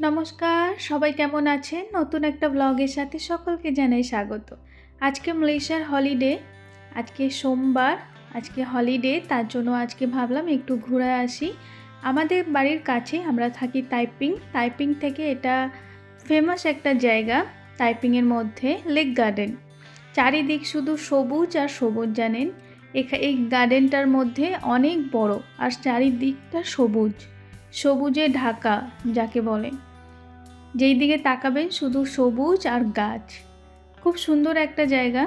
নমস্কার, সবাই কেমন আছেন? নতুন একটা ব্লগের সাথে সকলকে জানাই স্বাগত। আজকে মালয়েশিয়ার হলিডে আজকে সোমবার, আজকে হলিডে তার জন্য আজকে ভাবলাম একটু ঘুরে আসি। আমাদের বাড়ির কাছে আমরা থাকি তাইপিং তাইপিং থেকে এটা ফেমাস একটা জায়গা তাইপিংয়ের মধ্যে লেক গার্ডেন চারিদিক শুধু সবুজ আর সবুজ জানেন? এখা- এই গার্ডেনটার মধ্যে অনেক বড়, আর চারিদিকটা সবুজ। সবুজে ঢাকা, যাকে বলে। যেই দিকে তাকাবেন শুধু সবুজ আর গাছ। খুব সুন্দর একটা জায়গা।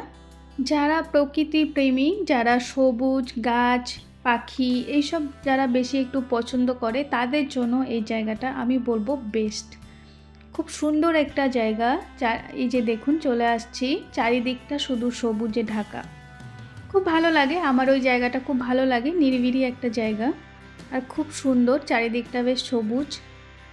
যারা প্রকৃতি প্রেমী, যারা সবুজ, গাছ, পাখি, এইসব যারা বেশি একটু পছন্দ করে, তাদের জন্য এই জায়গাটা আমি বলব বেস্ট। খুব সুন্দর একটা জায়গা। এই যে দেখুন, চলে আসছি। চারিদিকটা শুধু সবুজে ঢাকা। খুব ভালো লাগে। আমার ওই জায়গাটা খুব ভালো লাগে। নিরিবিলি একটা জায়গা। আর খুব সুন্দর। চারিদিকটা বেশ সবুজ।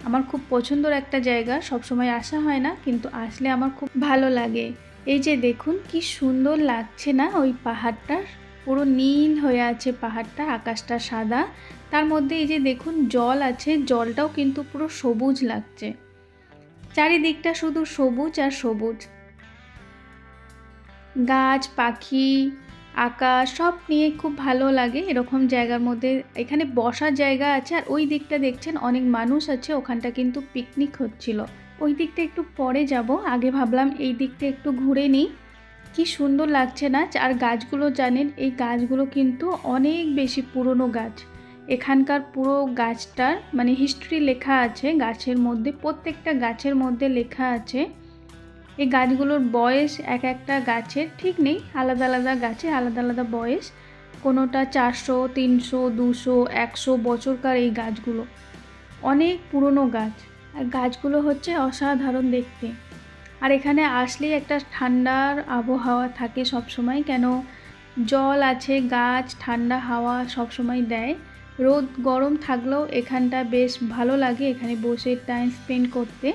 আমার খুব পছন্দের একটা জায়গা, সবসময় আসা হয় না, কিন্তু আসলে আমার খুব ভালো লাগে। এই যে দেখুন, কি সুন্দর লাগছে না ওই পাহাড়টা? পুরো নীল হয়ে আছে পাহাড়টা, আকাশটা সাদা। তার মধ্যে এই যে দেখুন, জল আছে, জলটাও কিন্তু পুরো সবুজ লাগছে। চারিদিকটা শুধু সবুজ আর সবুজ। গাছ, পাখি আকাশ সব নিয়ে খুব ভালো লাগে। এরকম জায়গার মধ্যে এখানে বসার জায়গা আছে আর ওই দিকটা দেখছেন অনেক মানুষ আছে, ওখানটা কিন্তু পিকনিক হচ্ছিল। ওই দিকটা একটু পরে যাব, আগে ভাবলাম এই দিকটা একটু ঘুরে নিই। কি সুন্দর লাগছে না? আর গাছগুলো জানেন, এই গাছগুলো কিন্তু অনেক বেশি পুরনো গাছ। এখানকার পুরো গাছটার মানে হিস্ট্রি লেখা আছে, গাছের মধ্যে প্রত্যেকটা গাছের মধ্যে লেখা আছে। এই গাছগুলোর বয়স এক একটা গাছের ঠিক নেই, আলাদা আলাদা গাছে আলাদা আলাদা বয়স। কোনোটা চারশো, তিনশো, দুশো, একশো বছরকার এই গাছগুলো। অনেক পুরনো গাছ। আর গাছগুলো হচ্ছে অসাধারণ দেখতে। আর এখানে আসলেই একটা ঠান্ডার আবহাওয়া থাকে সব সময় কেন জল আছে, গাছ, ঠান্ডা হাওয়া সব সময় দেয়। রোদ গরম থাকলেও এখানটা বেশ ভালো লাগে এখানে বসে টাইম স্পেন্ড করতে।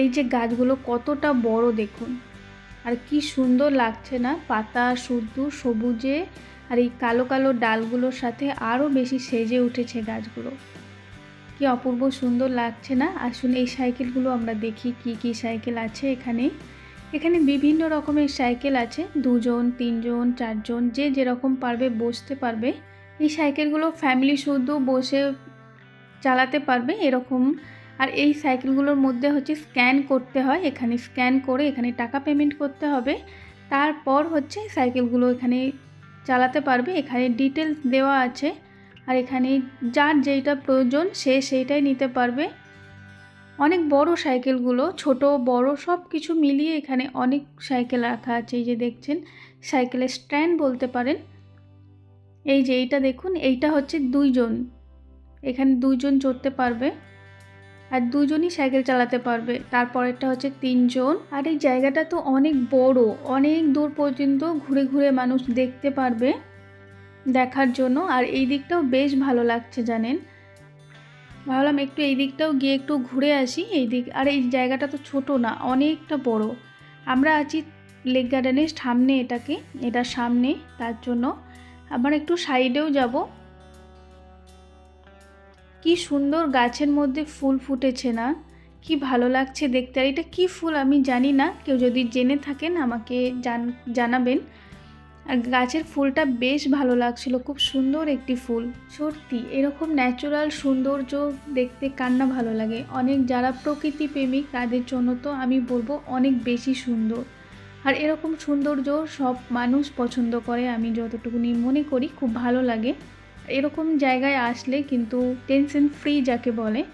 এই যে গাছগুলো কতটা বড় দেখুন। আর কি সুন্দর লাগছে না? পাতা শুদ্ধ, সবুজে, আর এই কালো কালো ডালগুলোর সাথে আরও বেশি সেজে উঠেছে গাছগুলো। কি অপূর্ব সুন্দর লাগছে না? আসুন এই সাইকেলগুলো আমরা দেখি কি কি সাইকেল আছে এখানে। এখানে বিভিন্ন রকমের সাইকেল আছে। দুজন, তিনজন, চারজন, যে যেরকম পারবে বসতে পারবে। এই সাইকেলগুলো ফ্যামিলি শুদ্ধ বসে চালাতে পারবে, এরকম আর এই সাইকেলগুলোর মধ্যে হচ্ছে স্ক্যান করতে হয়, এখানে স্ক্যান করে এখানে টাকা পেমেন্ট করতে হবে। তারপর হচ্ছে সাইকেলগুলো এখানে চালাতে পারবে, এখানে ডিটেলস দেওয়া আছে আর এখানে যার যেইটা প্রয়োজন সে সেইটাই নিতে পারবে। অনেক বড় সাইকেলগুলো, ছোট, বড় সব কিছু মিলিয়ে এখানে অনেক সাইকেল রাখা আছে, এই যে দেখছেন, সাইকেলের স্ট্যান্ড বলতে পারেন। এই যে এইটা দেখুন, এইটা হচ্ছে দুইজন, এখানে দুইজন চড়তে পারবে। আর দুজনই সাইকেল চালাতে পারবে। তারপরেরটা হচ্ছে তিনজন। আর এই জায়গাটা তো অনেক বড়। অনেক দূর পর্যন্ত ঘুরে ঘুরে মানুষ দেখতে পারবে দেখার জন্য। আর এই দিকটাও বেশ ভালো লাগছে জানেন। ভাবলাম একটু এই দিকটাও গিয়ে একটু ঘুরে আসি। এই দিক, আর এই জায়গাটা তো ছোট না, অনেকটা বড়। আমরা আছি লেক গার্ডেনের সামনে এটাকে, এটার সামনে, তার জন্য। আবার একটু সাইডেও যাব। কি সুন্দর গাছের মধ্যে ফুল ফুটেছে না। কি ভালো লাগছে দেখতে। আর এটা কি ফুল আমি জানি না। কেউ যদি জেনে থাকেন আমাকে জান, জানাবেন। আর গাছের ফুলটা বেশ ভালো লাগছিল। খুব সুন্দর একটি ফুল। সত্যি, এরকম ন্যাচারাল সৌন্দর্য দেখতে কান্না ভালো লাগে। অনেক যারা প্রকৃতি প্রেমিক, তাদের জন্য তো আমি বলব অনেক বেশি সুন্দর। আর এরকম সৌন্দর্য সব মানুষ পছন্দ করে। আমি যতটুকুনি মনে করি, খুব ভালো লাগে। এরকম জায়গায় আসলে কিন্তু টেনশন ফ্রি যাকে বলে,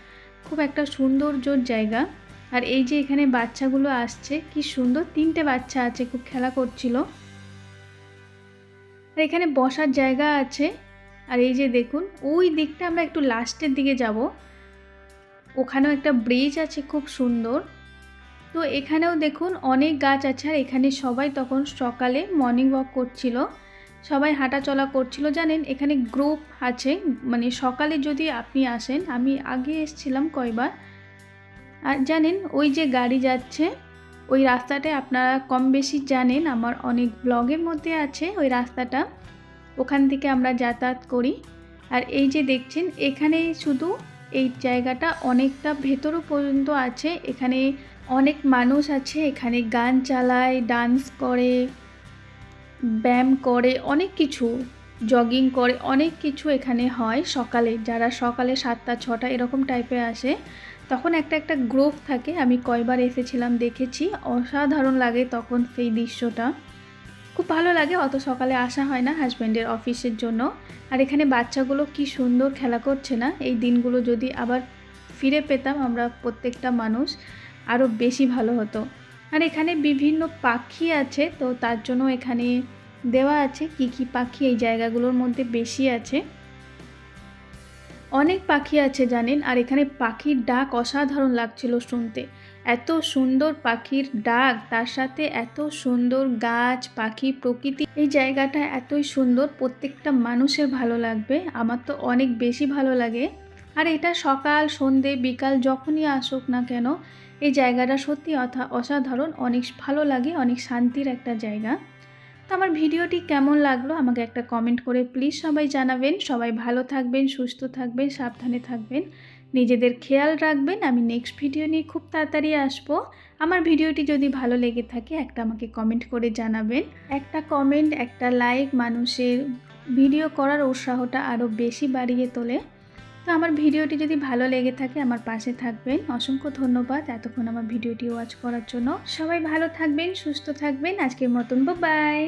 খুব একটা সৌন্দর্যর জায়গা। আর এই যে এখানে বাচ্চাগুলো আসছে, কি সুন্দর তিনটে বাচ্চা আছে, খুব খেলা করছিল। আর এখানে বসার জায়গা আছে। আর এই যে দেখুন, ওই দিকটা আমরা একটু লাস্টের দিকে যাব। ওখানেও একটা ব্রিজ আছে, খুব সুন্দর। তো এখানেও দেখুন, অনেক গাছ আছে। আর এখানে সবাই তখন সকালে মর্নিং ওয়াক করছিল। সবাই হাঁটাচলা করছিল। জানেন, এখানে গ্রুপ আছে। মানে সকালে যদি আপনি আসেন, আমি আগে এসছিলাম কয়বার। আর জানেন, ওই যে গাড়ি যাচ্ছে, ওই রাস্তাটায় আপনারা কম বেশি জানেন, আমার অনেক ব্লগের মধ্যে আছে ওই রাস্তাটা। ওখান থেকে আমরা যাতায়াত করি। আর এই যে দেখছেন, এখানে শুধু এই জায়গাটা অনেকটা ভেতরও পর্যন্ত আছে। এখানে অনেক মানুষ আছে, এখানে গান চালায় ডান্স করে। ব্যায়াম করে অনেক কিছু জগিং করে অনেক কিছু এখানে হয় সকালে। যারা সকালে সাতটা, ছটা এরকম টাইপের আসে, তখন একটা একটা গ্রুপ থাকে। আমি কয়বার এসেছিলাম, দেখেছি। অসাধারণ লাগে তখন সেই দৃশ্যটা। খুব ভালো লাগে, অত সকালে আসা হয় না হাজব্যান্ডের অফিসের জন্য। আর এখানে বাচ্চাগুলো কি সুন্দর খেলা করছে না? এই দিনগুলো যদি আবার ফিরে পেতাম আমরা প্রত্যেকটা মানুষ আরও বেশি ভালো হতো। আর এখানে বিভিন্ন পাখি আছে, তো তার জন্য এখানে দেওয়া আছে কি কি পাখি এই জায়গাগুলোর মধ্যে বেশি আছে। অনেক পাখি আছে জানেন, আর এখানে পাখির ডাক অসাধারণ লাগছিল শুনতে। এত সুন্দর পাখির ডাক, তার সাথে এত সুন্দর গাছ, পাখি, প্রকৃতি, এই জায়গাটা এতই সুন্দর, প্রত্যেকটা মানুষের ভালো লাগবে, আমার তো অনেক বেশি ভালো লাগে। আর এটা সকাল, সন্ধে, বিকাল, যখনই আসুক না কেন এই জায়গাটা সত্যি অথা অসাধারণ, অনেক ভালো লাগে, অনেক শান্তির একটা জায়গা। তো আমার ভিডিওটি কেমন লাগল আমাকে একটা কমেন্ট করে প্লিজ সবাই জানাবেন। সবাই ভালো থাকবেন, সুস্থ থাকবেন, সাবধানে থাকবেন। নিজেদের খেয়াল রাখবেন। আমি নেক্সট ভিডিও নিয়ে খুব তাড়াতাড়ি আসব। আমার ভিডিওটি যদি ভালো লেগে থাকে একটা আমাকে কমেন্ট করে জানাবেন। একটা কমেন্ট একটা লাইক মানুষের ভিডিও করার উৎসাহটা আরও বেশি বাড়িয়ে তোলে। তো আমার ভিডিওটি যদি ভালো লেগে থাকে আমার পাশে থাকবেন। অসংখ্য ধন্যবাদ এতক্ষণ আমার ভিডিওটি ওয়াচ করার জন্য। সবাই ভালো থাকবেন, সুস্থ থাকবেন। আজকের মতন বাই